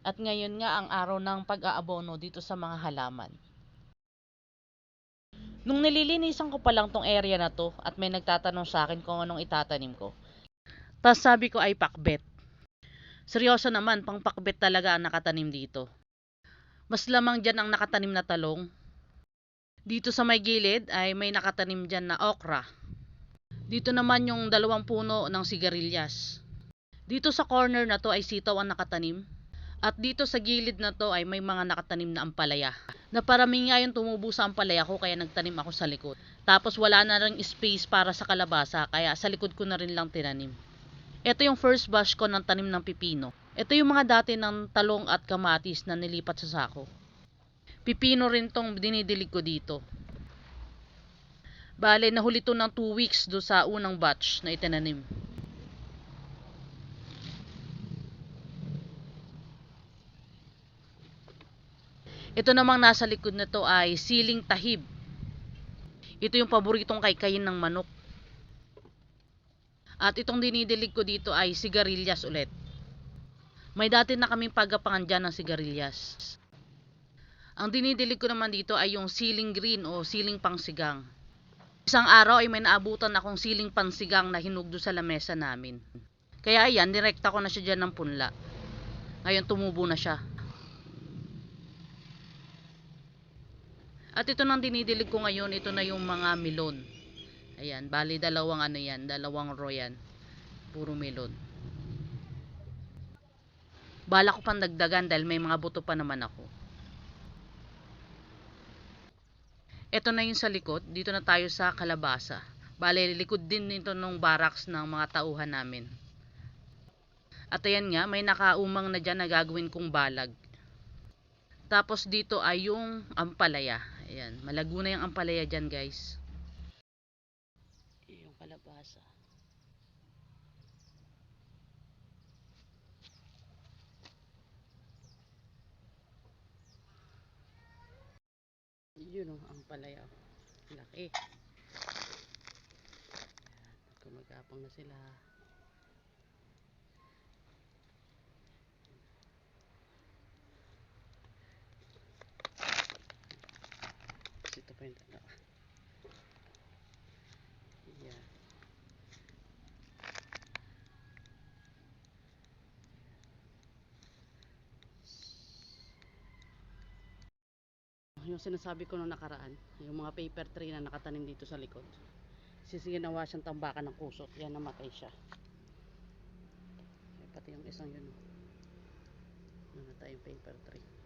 At ngayon nga ang araw ng pag-aabono dito sa mga halaman. Nung nililinisan ko pa lang tong area na to at may nagtatanong sa akin kung anong itatanim ko. Tapos sabi ko ay pakbet. Seryoso naman, pang pakbet talaga ang nakatanim dito. Mas lamang dyan ang nakatanim na talong. Dito sa may gilid ay may nakatanim dyan na okra. Dito naman yung dalawang puno ng sigarilyas. Dito sa corner na to ay sitaw ang nakatanim. At dito sa gilid na to ay may mga nakatanim na ampalaya. Na parami nga yung tumubo sa ampalaya ko kaya nagtanim ako sa likod. Tapos wala na rin space para sa kalabasa kaya sa likod ko na rin lang tinanim. Ito yung first batch ko ng tanim ng pipino. Ito yung mga dati ng talong at kamatis na nilipat sa sako. Pipino rin tong dinidilig ko dito. Bale, nahuli to ng 2 weeks do sa unang batch na itinanim. Ito namang nasa likod na to ay siling tahib. Ito yung paboritong kaykayin ng manok. At itong dinidilig ko dito ay sigarilyas ulit. May dati na kaming pagapangan dyan ng sigarilyas. Ang dinidilig ko naman dito ay yung siling green o siling pangsigang. Isang araw ay may naabutan akong siling pansigang na hinugdo sa lamesa namin. Kaya ayan, direkta ko na siya dyan ng punla. Ngayon tumubo na siya. At ito nang dinidilig ko ngayon, ito na yung mga melon. Ayan, bali dalawang ano yan, dalawang row yan. Puro melon. Bala ko pang dagdagan dahil may mga buto pa naman ako. Ito na yung sa likod. Dito na tayo sa kalabasa. Bale, likod din nito nung barracks ng mga tauhan namin. At ayan nga, may nakaumang na dyan na gagawin kong balag. Tapos dito ay yung ampalaya. Ayan, malago na yung ampalaya dyan guys. Yung kalabasa. Yun o, ang palaya. Laki. Ayan, Kumagapang na sila. Pa yung dalawa. Ayan. yung sinasabi ko nung nakaraan, yung mga paper tray na nakatanim dito sa likod. Sisinginawa siyang tambakan ng kusot, yan namatay siya. Eh, pati yung isang yun, oh. namatay yung paper tray.